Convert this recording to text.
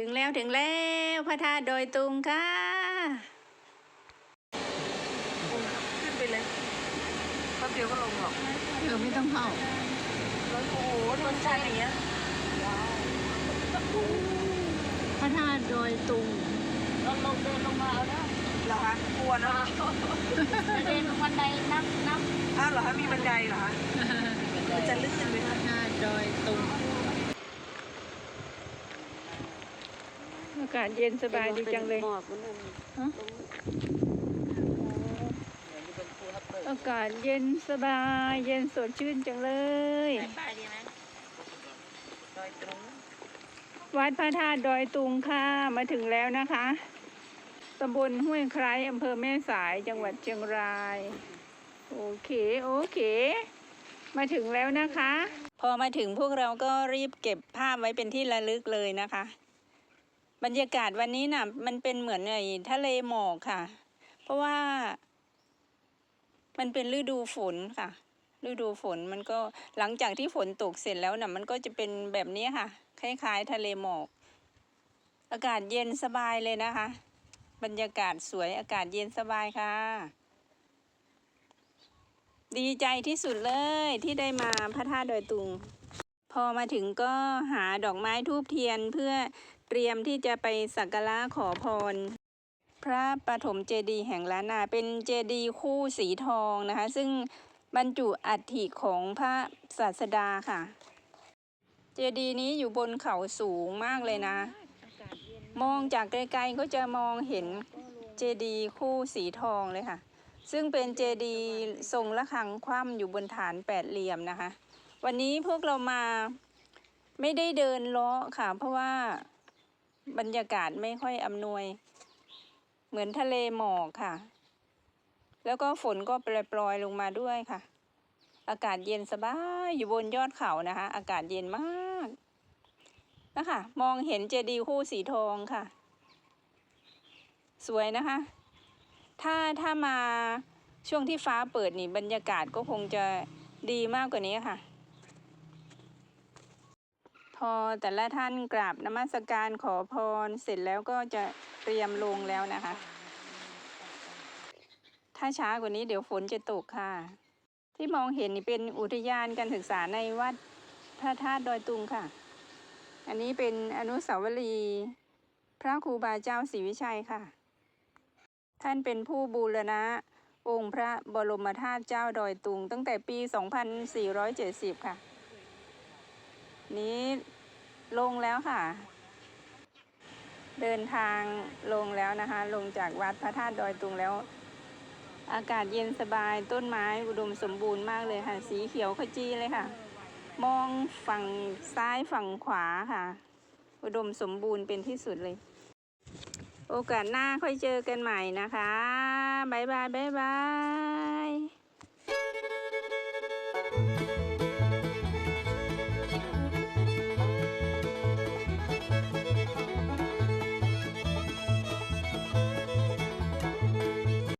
ถึงแล้วถึงแล้วพระธาตุดอยตุงค่ะ ขึ้นไปเลยแป๊บเดียวก็ลงหรอกเดี๋ยวไม่ต้องเข้าโอ้โหมันชันอย่างเงี้ยพระธาตุดอยตุงเราลงเดินลงมาเอาแล้วเหรอคะกลัวนะเดินบันไดนับนับอ้าวเหรอคะมีบันไดเหรอคะมันจะลื่นไหมพคะระธาตุดอยตุงากาศเย็นสบายดีจังเลยหมอกมันนั่นฮะอากาศเย็นสบาย เย็นสดชื่นจังเลยไปดีไหมดอยตรงวัดพระธาตุดอยตุงค่ะมาถึงแล้วนะคะตำบลห้วยไคร้อำเภอแม่สายจังหวัดเชียงราย โอเค โอเค มาถึงแล้วนะคะ พอมาถึงพวกเราก็รีบเก็บภาพไว้เป็นที่ระลึกเลยนะคะ บรรยากาศวันนี้น่ะ มันเป็นเหมือนไอ้ทะเลหมอกค่ะ เพราะว่า มันเป็นฤดูฝนค่ะ ฤดูฝนมันก็หลังจากที่ฝนตกเสร็จแล้วน่ะ มันก็จะเป็นแบบนี้ค่ะ คล้ายๆ ทะเลหมอก อากาศเย็นสบายเลยนะคะ บรรยากาศสวยอากาศเย็นสบายค่ะ ดีใจที่สุดเลยที่ได้มาพระธาตุดอยตุง อมาถึงก็หาดอกไม้ทูบเทียนเพื่อเตรียมที่จะไปสักการะขอพร พระปฐมเจดีย์แห่งล้านนาเป็นเจดีย์คู่สีทองนะคะ ซึ่งบรรจุอัฐิของพระศาสดาค่ะ เจดีย์นี้อยู่บนเขาสูงมากเลยนะ มองจากไกลๆก็จะมองเห็นเจดีย์คู่สีทองเลยค่ะ ซึ่งเป็นเจดีย์ทรงระฆังคว่ำอยู่บนฐานแปดเหลี่ยมนะคะ วันนี้พวกเรามาไม่ได้เดินลาะค่ะ เพราะว่าบรรยากาศไม่ค่อยอำนวย เหมือนทะเลหมอกค่ะ แล้วก็ฝนก็ปล่อยๆลงมาด้วยค่ะ อากาศเย็นสบายอยู่บนยอดเขานะคะ อากาศเย็นมากนะคะมองเห็นเจดีย์คู่สีทองค่ะ สวยนะคะ ถ้าถ้ามาช่วงที่ฟ้าเปิดนี่บรรยากาศก็คงจะดีมากกว่านี้ค่ะ พอแต่ละท่านกราบนมัสการขอพรเสร็จแล้วก็จะเตรียมลงแล้วนะคะ ถ้าช้ากว่านี้เดี๋ยวฝนจะตกค่ะ ที่มองเห็นนี่เป็นอุทยานการศึกษาในวัดพระธาตุดอยตุงค่ะ อันนี้เป็นอนุสาวรีย์พระครูบาเจ้าศรีวิชัยค่ะ ท่านเป็นผู้บูรณะองค์พระบรมธาตุเจ้าดอยตุง ตั้งแต่ปี 2470 ค่ะ นี้ลงแล้วค่ะ เดินทางลงแล้วนะคะ ลงจากวัดพระธาตุดอยตุงแล้ว อากาศเย็นสบายต้นไม้อุดมสมบูรณ์มากเลยค่ะ สีเขียวขจีเลยค่ะ มองฝั่งซ้ายฝั่งขวาค่ะ อุดมสมบูรณ์เป็นที่สุดเลย โอกาสหน้าค่อยเจอกันใหม่นะคะ บ๊ายบาย บ๊ายบาย